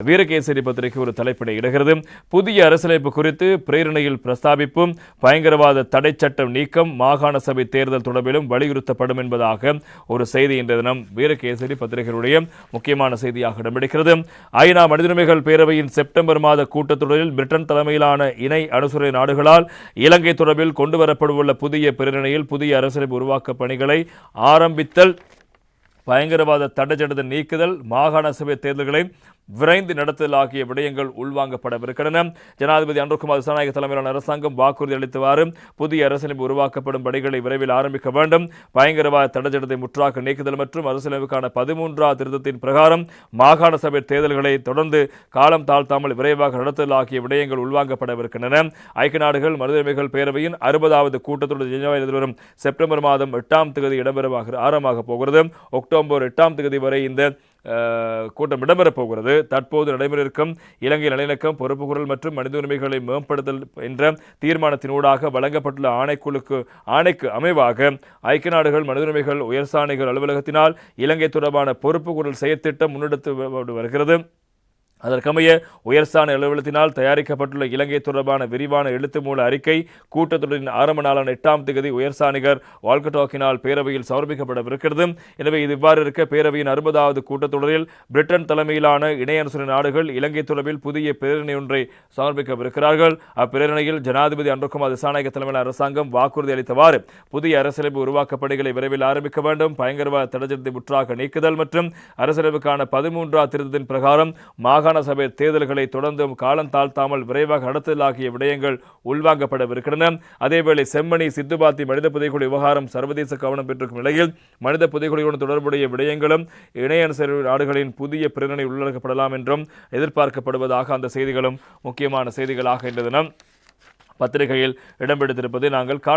வீரகேசரி பத்திரிகை ஒரு தலைப்பினை இடுகிறது. புதிய அரசியலமைப்பு குறித்து பிரேரணையில் பிரஸ்தாபிப்பும் பயங்கரவாத தடை சட்டம் நீக்கம் மாகாண சபை தேர்தல் தொடர்பிலும் வலியுறுத்தப்படும் என்பதாக ஒரு செய்தி இன்றைய தினம் வீரகேசரி பத்திரிகையுடைய முக்கியமான செய்தியாக இடம்பெடுக்கிறது ஐநா மனிதரிமைகள் பேரவையின் செப்டம்பர் மாத கூட்டத்தொடரில் பிரிட்டன் தலைமையிலான இணை அனுசுரை நாடுகளால் இலங்கை தொடர்பில் கொண்டுவரப்படவுள்ள புதிய பிரேரணையில் புதிய அரசியலமைப்பு உருவாக்க பணிகளை ஆரம்பித்தல் பயங்கரவாத தடைச்சட்டத்தை நீக்குதல் மாகாண சபை தேர்தல்களை விரைந்து நடத்தல் ஆகிய விடயங்கள் உள்வாங்கப்படவிருக்கின்றன. ஜனாதிபதி அன்ருகுமார் திசாநாயக தலைமையிலான அரசாங்கம் வாக்குறுதி அளித்தவாறு புதிய அரசியலமைப்பு உருவாக்கப்படும் பணிகளை விரைவில் ஆரம்பிக்க வேண்டும். பயங்கரவாத தடைச்சட்டத்தை முற்றாக நீக்குதல் மற்றும் அரசியலமைப்புக்கான பதிமூன்றாவது திருத்தத்தின் பிரகாரம் மாகாண சபை தேர்தல்களை தொடர்ந்து காலம் தாழ்த்தாமல் விரைவாக நடத்தல் ஆகிய விடயங்கள் உள்வாங்கப்படவிருக்கின்றன. ஐக்கிய நாடுகள் மனிதமைகள் பேரவையின் அறுபதாவது கூட்டத்தொடர் ஜெனீவாவில் எதிர்வரும் செப்டம்பர் மாதம் எட்டாம் தேதி இடம்பெறவாக ஆரம்பமாக போகிறது. அக்டோபர் எட்டாம் தேதி வரை இந்த கூட்டம் இடம்பெறப் போகிறது. தற்போது நடைபெற இருக்கும் இலங்கை நல்லிணக்கம் பொறுப்புக்குரல் மற்றும் மனித உரிமைகளை மேம்படுத்தல் என்ற தீர்மானத்தினூடாக வழங்கப்பட்டுள்ள ஆணைக்குழுக்கு ஆணைக்கு அமைவாக ஐக்கிய நாடுகள் மனித உரிமைகள் உயர்சாணைகள் அலுவலகத்தினால் இலங்கை தொடர்பான பொறுப்புக்குரல் செயற்திட்டம் முன்னெடுத்து வருகிறது. அதற்கமைய உயர்ஸ்தான அலுவலகத்தினால் தயாரிக்கப்பட்டுள்ள இலங்கை தொடர்பான விரிவான எழுத்து மூல அறிக்கை கூட்டத்தொடரின் ஆரம்ப நாளான எட்டாம் திகதி உயர்சானிகர் வால்கட்டாக்கினால் பேரவையில் சமர்ப்பிக்கப்படவிருக்கிறது. எனவே இது இவ்வாறு இருக்க பேரவையின் அறுபதாவது கூட்டத்தொடரில் பிரிட்டன் தலைமையிலான இணை நாடுகள் இலங்கை தொடர்பில் புதிய பிரேரணை ஒன்றை சமர்ப்பிக்கவிருக்கிறார்கள். அப்பிரேரணையில் ஜனாதிபதி அன்ருகுமார் திசாநாயக தலைமையிலான அரசாங்கம் வாக்குறுதி அளித்தவாறு புதிய அரசியலமைப்பு உருவாக்க பணிகளை விரைவில் ஆரம்பிக்க வேண்டும். பயங்கரவாத தடைச்சட்டத்தை முற்றாக நீக்குதல் மற்றும் அரசியலமைப்புக்கான பதிமூன்றாம் திருத்தத்தின் பிரகாரம் மாகாண சபை தேர்தல்களை தொடர்ந்தும் காலம் தாழ்த்தாமல் விரைவாக நடத்துதல் ஆகிய விடயங்கள் உள்வாங்கப்படவிருக்கின்றன. அதேவேளை செம்மணி சித்துபாத்தி மனித புதைக்குழு விவகாரம் சர்வதேச கவனம் பெற்றிருக்கும் நிலையில் மனித புதைக்குழியுடன் தொடர்புடைய விடயங்களும் இணைய நாடுகளின் புதிய பிரேரணை உள்ளடக்கப்படலாம் என்றும் எதிர்பார்க்கப்படுவதாக அந்த செய்திகளும் முக்கியமான செய்திகளாக இன்று தினம் பத்திரிகையில் இடம்பெடுத்திருப்பதை நாங்கள் காண